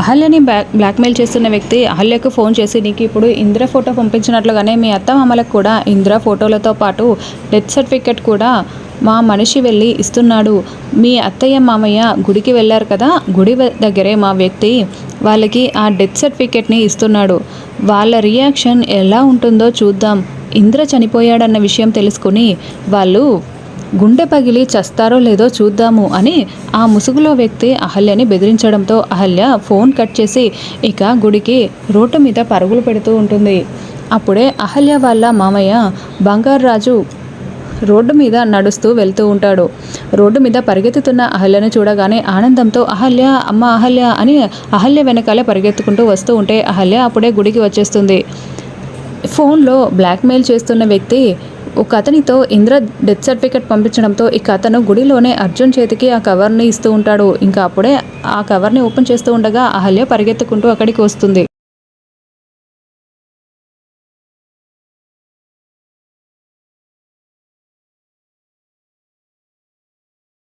అహల్యని black blackmail చేస్తున్న వ్యక్తి అహల్యకు phone చేసి నీకు ఇప్పుడు ఇంద్ర ఫోటో పంపించినట్లుగానే మీ అత్త మామలకు కూడా ఇంద్ర ఫోటోలతో పాటు డెత్ సర్టిఫికెట్ కూడా మా మనిషి వెళ్ళి ఇస్తున్నాడు. మీ అత్తయ్య మామయ్య గుడికి వెళ్ళారు కదా గుడి దగ్గరే మా వ్యక్తి వాళ్ళకి ఆ డెత్ సర్టిఫికెట్ని ఇస్తున్నాడు. వాళ్ళ రియాక్షన్ ఎలా ఉంటుందో చూద్దాం. ఇంద్ర చనిపోయాడన్న విషయం తెలుసుకుని వాళ్ళు గుండె పగిలి చస్తారో లేదో చూద్దాము అని ఆ ముసుగులో వ్యక్తి అహల్యని బెదిరించడంతో అహల్య ఫోన్ కట్ చేసి ఇక గుడికి రోడ్డు మీద పరుగులు పెడుతూ ఉంటుంది. అప్పుడే అహల్య వాళ్ళ మామయ్య బంగారాజు రోడ్డు మీద నడుస్తూ వెళ్తూ ఉంటాడు. రోడ్డు మీద పరిగెత్తుతున్న అహల్యను చూడగానే ఆనందంతో అహల్య అమ్మ అహల్య అని అహల్య వెనకాలే పరిగెత్తుకుంటూ వస్తూ ఉంటే అహల్య అప్పుడే గుడికి వచ్చేస్తుంది. ఫోన్లో బ్లాక్మెయిల్ చేస్తున్న వ్యక్తి ఒక అతనితో ఇంద్ర డెత్ సర్టిఫికెట్ పంపించడంతో ఇక అతను గుడిలోనే అర్జున్ చేతికి ఆ కవర్ని ఇస్తూ ఉంటాడు. ఇంకా అప్పుడే ఆ కవర్ని ఓపెన్ చేస్తూ ఉండగా అహల్య పరిగెత్తుకుంటూ అక్కడికి వస్తుంది.